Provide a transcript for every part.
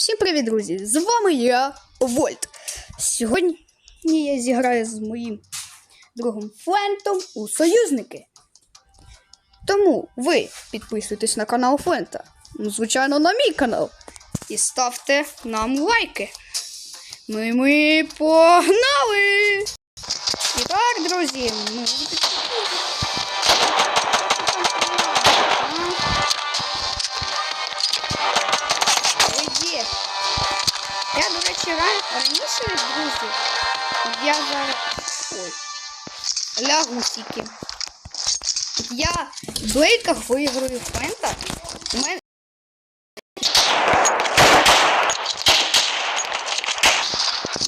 Всім привіт, друзі! З вами я, Вольт. Сьогодні я зіграю з моїм другом Флентом у союзники. Тому ви підписуйтесь на канал Флента. Ну, звичайно, на мій канал. І ставте нам лайки. Ну і ми погнали! І так, друзі, ми раніше, друзі, я зараз. Ой. Лягусики. Я в блейках виграю фента. У мене.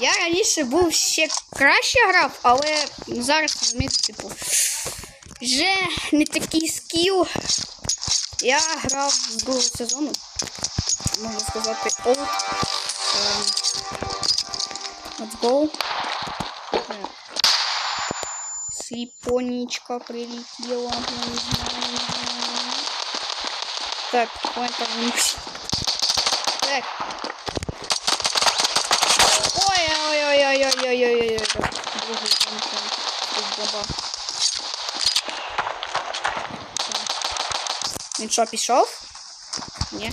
Я раніше був ще краще грав, але зараз розумієте, типу, вже не такий скіл. Я грав з другого сезону можна сказати, old. Ем, Let's go. Так. Сліпонечка прилетіла. я не знаю, не знаю. Так, ой, повернусь. Так. Ой-ой-ой-ой-ой-ой-ой-ой. Другий там, там, тут баба. Так. Він що, пішов? Ні.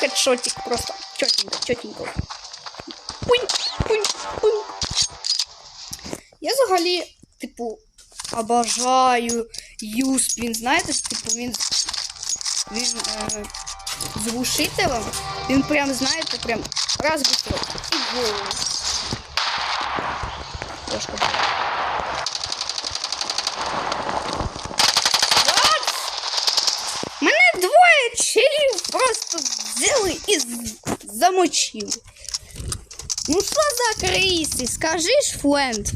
Хедшотик просто чотенько, чотенько. Пунь, пунь, пунь. Я взагалі, типу, обожаю Юспін. знаєте, типу, він, він е, з глушителем, він прям, знаєте, прям раз быстро і голову. Трошки. What? Мене двоє челів просто взяли і з- замочили. Ну що за криси? Скажи ж, Фленд.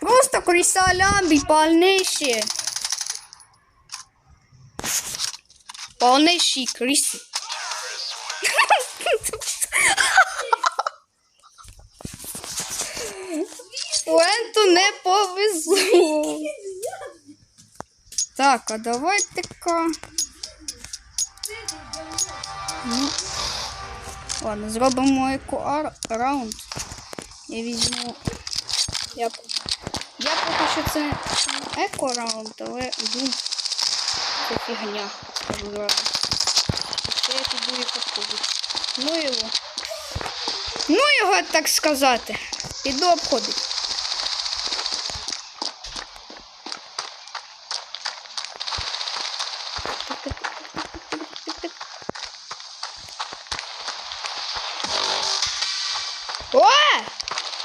Просто крисалямбі повніші. Повніші криси. Фленту не повезло. Так, а давайте-ка. Ну, ладно, зробимо еко раунд. Я візьму. Я, я поки що це еко раунд, але дум. Це фігня. Це я піду і підходить. Ну його. Ну його, так сказати. Піду обходити.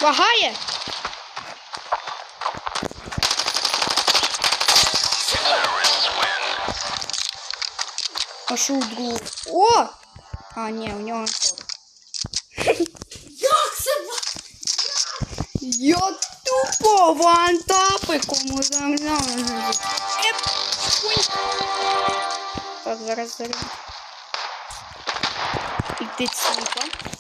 Лагає! У другого? О! А, ні, у нього Як це? Я тупо вантапи кому замовляю. Еп! Так, зараз зараз. Іди цвіта.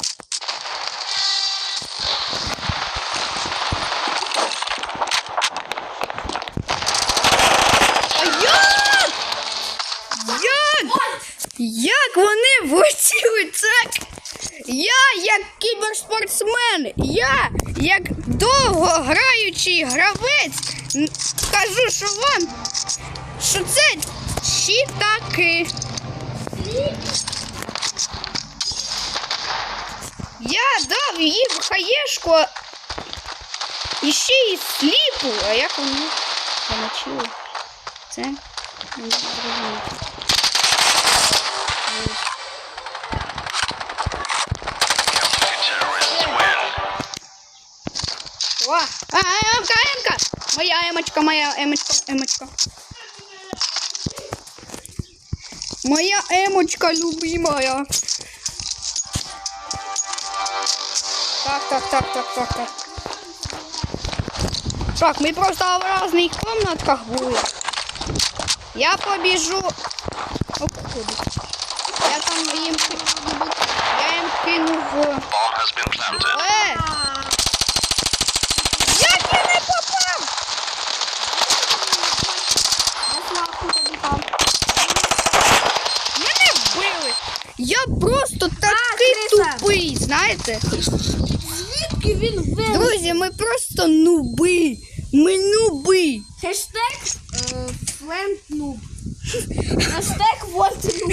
Як вони влетіли? Я як кіберспортсмен, я як довго граючий гравець кажу, що вам, що це читаки. Я дав їм хаєшку і ще й сліпу, а як вони замочили? Це не зрозуміти. А, емка, емка! Моя емочка, моя емочка, емочка. Моя емочка любимая. Так, так, так, так, так, так. Так, мы просто в разных комнатках будем. Я побежу. Обходить. Я там ки- я їм кину в. Bomb has been planted. Е! Як я не попав? Я знав, куди там. я просто такий криса. Знаєте? Звідки він виліз? Друзі, ми просто нуби. Ми нуби. Хештег е, флентнуб. Хештег вольтнуб.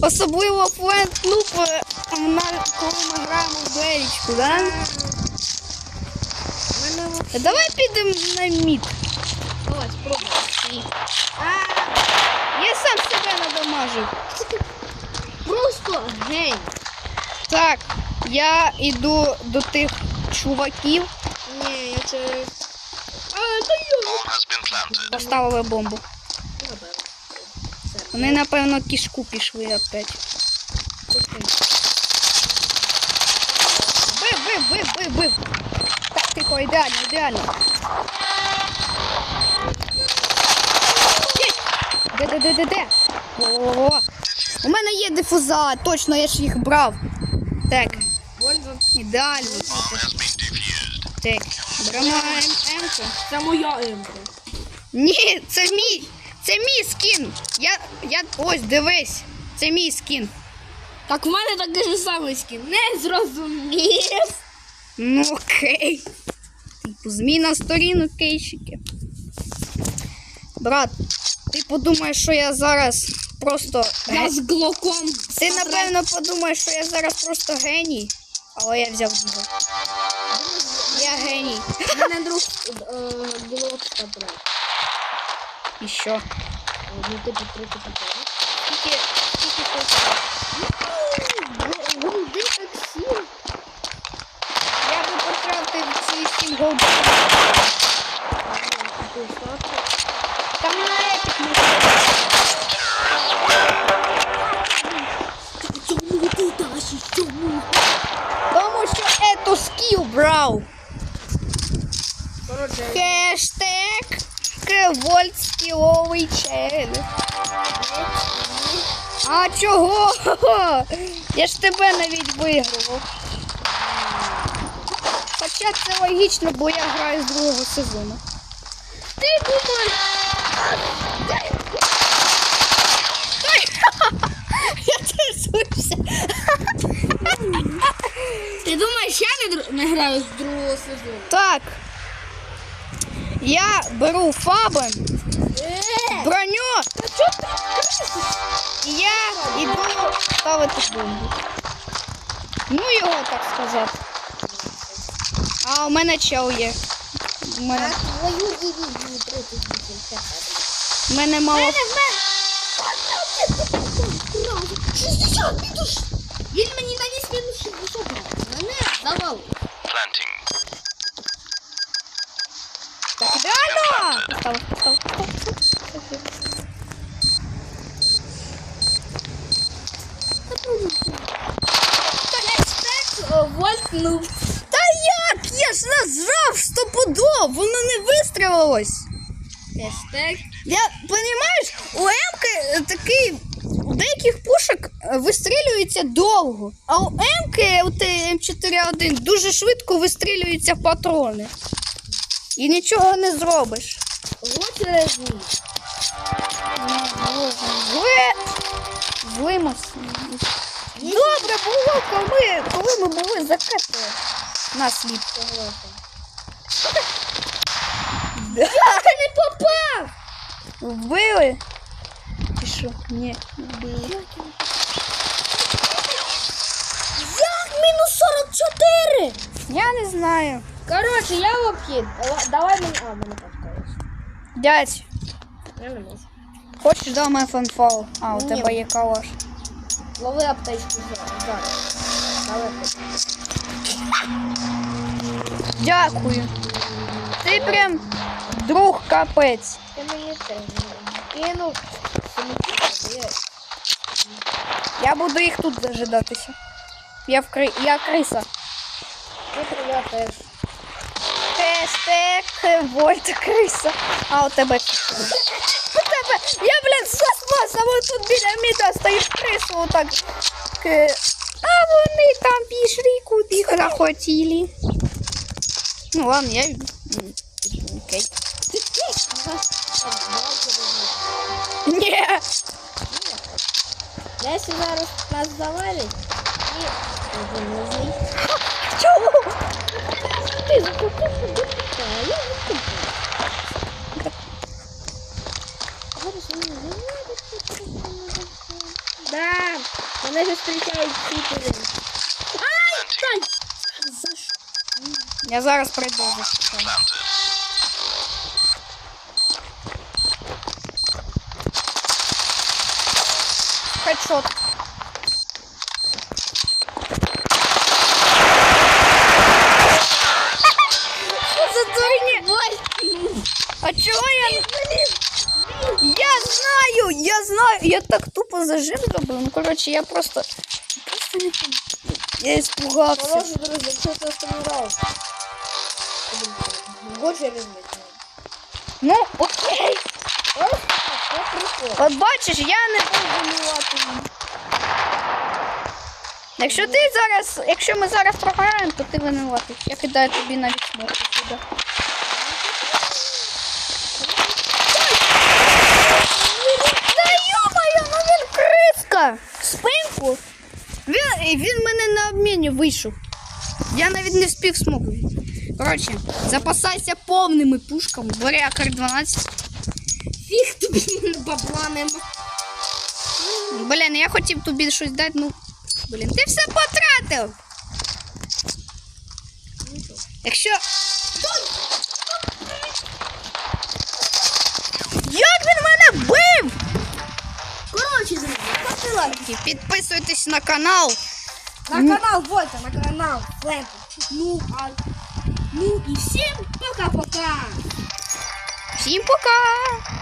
Особливо Флент Нуб, е, коли ми граємо в дуелічку, да? Давай підемо на мід. Давай, спробуй. Я сам себе надамажив. Просто гень. Так, я йду до тих чуваків, Ні, я planted. поставили бомбу. Вони, напевно, кішку пішли опять. Бив, бив, бив, бив, бив. Так, тихо, ідеально, ідеально. Де, де, де, де, де? О, у мене є дифуза, точно, я ж їх брав. Так, ідеально. Так, беремо М-ку. Це моя емка. Ні, це мій, це мій скін. Я, я, ось, дивись, це мій скін. Так в мене такий же самий скін. Не зрозумів. Ну окей. Типу, зміна сторінок кейщики. Брат, ти подумаєш, що я зараз просто. Я з глоком. Ти напевно подумаєш, що я зараз просто геній. Але я взяв діго. Я геній. Мене друг е, глок забрав. І що? Ну, типу, трохи таке. Тільки, тільки ти- Голди таксі. Я би потратив ці 7 голд. Там брав. Коротше, Хештег Кевольт скіловий челендж. А чого? Я ж тебе навіть виграв. Хоча це логічно, бо я граю з другого сезону. ти думаєш? Я трясуся. Ти думаєш, я не, дру- не граю з другого сезону? Так. Я беру фабен, Е, броню, і я іду ставити бомбу. Ну його так сказати. А у мене чел є. У мене, Твою дивізію 38 у мене мало. мене в мене. 60 мінус. Він мені наніс мінус 60. Мене давав. Planting. Так, Поставив, поставив, поставив. Вольтнув. Та як? Я ж нажав стопудов, воно не вистрілилось. Хештег. Я розумієш, у Емки е, такий деяких пушок е, вистрілюється довго, а у Емки, у М4А1, дуже швидко вистрілюються патрони. І нічого не зробиш. Через ніч. Ви злимось. Добре було, коли, коли ми були закати на слід. Я не попав. Вбили? Чи що? Ні, не вбили. Як мінус 44? Я не знаю. Коротше, я в обхід. Давай- мені. А, мене подкаєш. Дядь, Я не можу. хочеш дам фанфал? А, у Ні. тебе є калаш. Лови аптечку за- зараз. Давай. Дякую. Ти прям друг капець. Ти мені це кинув. Я Я буду їх тут зажидатися. Я в кри... я криса. я теж. Хештег Вольт криса. А у тебе що? У тебе. Я, блін, з космосом тут біля міда стоїть крису отак. К- А вони там пішли куди захотіли. Ну ладно, я. м, Окей. Ні. Я якщо зараз нас завалить, і одинозний. Ти закупив кубика, а я не купив. Зараз вони завалять. Да, вони зустрічають читери. Ай, Кай! За що? Я зараз прийду за що. Хедшот. Що за дурня? А чого я... Я знаю, я знаю. Я так тупо зажим зробив. Ну, коротше, я просто... Просто не Я испугався. Хороший друзі, якщо ти остановив. Вот через мене. Ну, окей. От бачиш, я не буду винуватим. Якщо ти зараз, якщо ми зараз програємо, то ти винуватий. Я кидаю тобі навіть смерть сюди. Да йо-моє, ну він криска! Спинку! Він, він мене на обміні вийшов. Я навіть не встиг смогу. Коротше, запасайся повними пушками, бери АК-12. Фіг тобі бабла нема. Блін, я хотів тобі щось дати, ну. Блін, ти все потратив. Якщо. ставте лайк. Підписуйтесь на канал. На канал Вольта, на канал Флемпа. Ну, а... Ну і всім пока-пока. Всім пока!